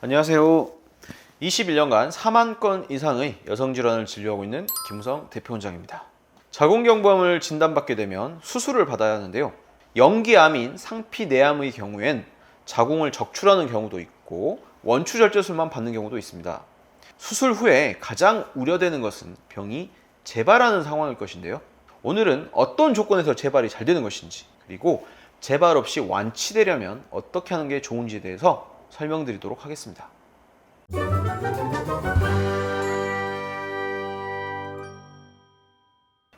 안녕하세요. 21년간 4만 건 이상의 여성 질환을 진료하고 있는 김우성 대표 원장입니다. 자궁경부암을 진단받게 되면 수술을 받아야 하는데요. 연기암인 상피내암의 경우엔 자궁을 적출하는 경우도 있고 원추절제술만 받는 경우도 있습니다. 수술 후에 가장 우려되는 것은 병이 재발하는 상황일 것인데요. 오늘은 어떤 조건에서 재발이 잘 되는 것인지 그리고 재발 없이 완치되려면 어떻게 하는 게 좋은지에 대해서 설명드리도록 하겠습니다.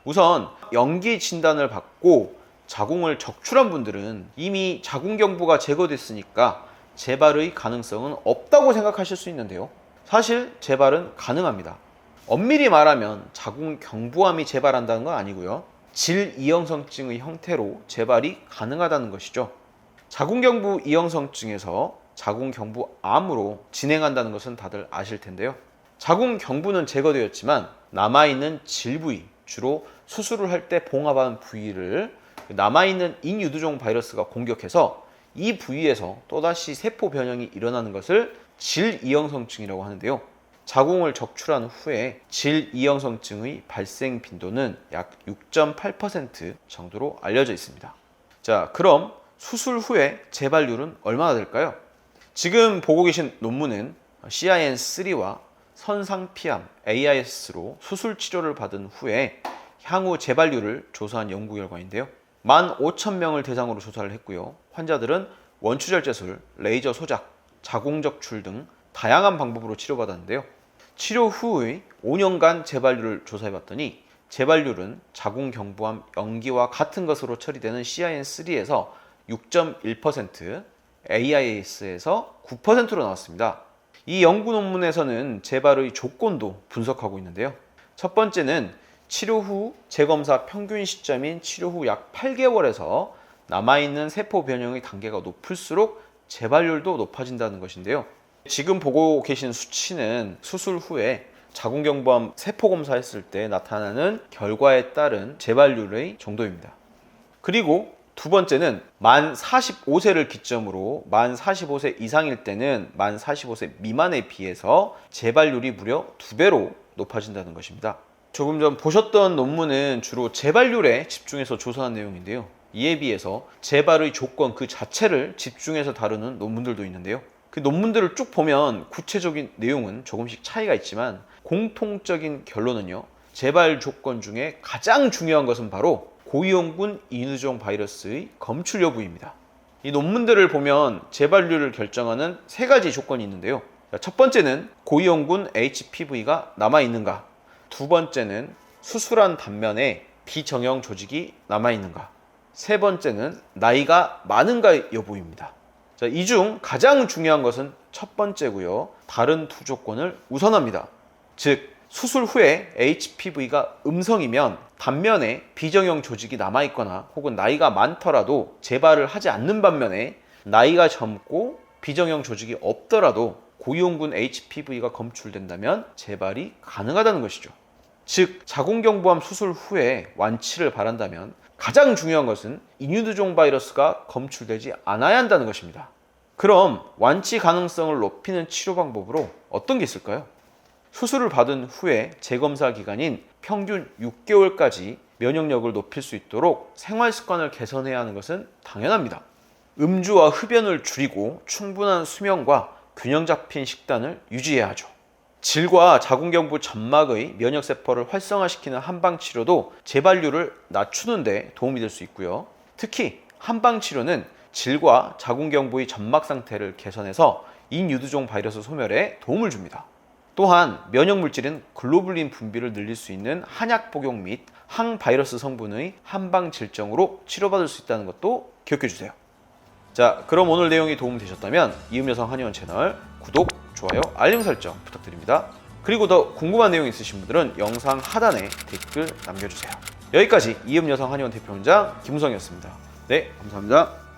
우선 연기 진단을 받고 자궁을 적출한 분들은 이미 자궁경부가 제거됐으니까 재발의 가능성은 없다고 생각하실 수 있는데요. 사실 재발은 가능합니다. 엄밀히 말하면 자궁경부암이 재발한다는 건 아니고요. 질 이형성증의 형태로 재발이 가능하다는 것이죠. 자궁경부 이형성증에서 자궁경부암으로 진행한다는 것은 다들 아실 텐데요. 자궁경부는 제거되었지만 남아있는 질 부위, 주로 수술을 할 때 봉합한 부위를 남아있는 인유두종 바이러스가 공격해서 이 부위에서 또다시 세포 변형이 일어나는 것을 질 이형성증이라고 하는데요. 자궁을 적출한 후에 질 이형성증의 발생 빈도는 약 6.8% 정도로 알려져 있습니다. 자, 그럼 수술 후에 재발률은 얼마나 될까요? 지금 보고 계신 논문은 CIN3와 선상피암 AIS로 수술 치료를 받은 후에 향후 재발률을 조사한 연구 결과인데요. 15,000명을 대상으로 조사를 했고요. 환자들은 원추절제술, 레이저 소작, 자궁적출 등 다양한 방법으로 치료받았는데요. 치료 후의 5년간 재발률을 조사해 봤더니 재발률은 자궁경부암 연기와 같은 것으로 처리되는 CIN3에서 6.1%, AIS에서 9%로 나왔습니다. 이 연구 논문에서는 재발의 조건도 분석하고 있는데요. 첫 번째는 치료 후 재검사 평균 시점인 치료 후 약 8개월에서 남아있는 세포 변형의 단계가 높을수록 재발률도 높아진다는 것인데요. 지금 보고 계신 수치는 수술 후에 자궁경부암 세포 검사했을 때 나타나는 결과에 따른 재발률의 정도입니다. 그리고 두 번째는 만 45세를 기점으로 만 45세 이상일 때는 만 45세 미만에 비해서 재발률이 무려 두 배로 높아진다는 것입니다. 조금 전 보셨던 논문은 주로 재발률에 집중해서 조사한 내용인데요. 이에 비해서 재발의 조건 그 자체를 집중해서 다루는 논문들도 있는데요. 그 논문들을 쭉 보면 구체적인 내용은 조금씩 차이가 있지만 공통적인 결론은요. 재발 조건 중에 가장 중요한 것은 바로 고위험군 인후종 바이러스의 검출 여부입니다. 이 논문들을 보면 재발률을 결정하는 세 가지 조건이 있는데요. 첫 번째는 고위험군 HPV가 남아 있는가. 두 번째는 수술한 단면에 비정형 조직이 남아 있는가. 세 번째는 나이가 많은가 여부입니다. 이 중 가장 중요한 것은 첫 번째고요. 다른 두 조건을 우선합니다. 즉 수술 후에 HPV가 음성이면 단면에 비정형 조직이 남아 있거나 혹은 나이가 많더라도 재발을 하지 않는 반면에 나이가 젊고 비정형 조직이 없더라도 고위험군 HPV가 검출된다면 재발이 가능하다는 것이죠. 즉 자궁경부암 수술 후에 완치를 바란다면 가장 중요한 것은 인유두종 바이러스가 검출되지 않아야 한다는 것입니다. 그럼 완치 가능성을 높이는 치료 방법으로 어떤 게 있을까요? 수술을 받은 후에 재검사 기간인 평균 6개월까지 면역력을 높일 수 있도록 생활 습관을 개선해야 하는 것은 당연합니다. 음주와 흡연을 줄이고 충분한 수면과 균형 잡힌 식단을 유지해야 하죠. 질과 자궁경부 점막의 면역세포를 활성화시키는 한방치료도 재발률을 낮추는데 도움이 될 수 있고요. 특히 한방치료는 질과 자궁경부의 점막 상태를 개선해서 인유두종 바이러스 소멸에 도움을 줍니다. 또한 면역 물질인 글로불린 분비를 늘릴 수 있는 한약 복용 및 항바이러스 성분의 한방 질정으로 치료받을 수 있다는 것도 기억해 주세요. 자, 그럼 오늘 내용이 도움 되셨다면 이음여성 한의원 채널 구독, 좋아요, 알림 설정 부탁드립니다. 그리고 더 궁금한 내용 있으신 분들은 영상 하단에 댓글 남겨주세요. 여기까지 이음여성 한의원 대표원장 김우성이었습니다. 네, 감사합니다.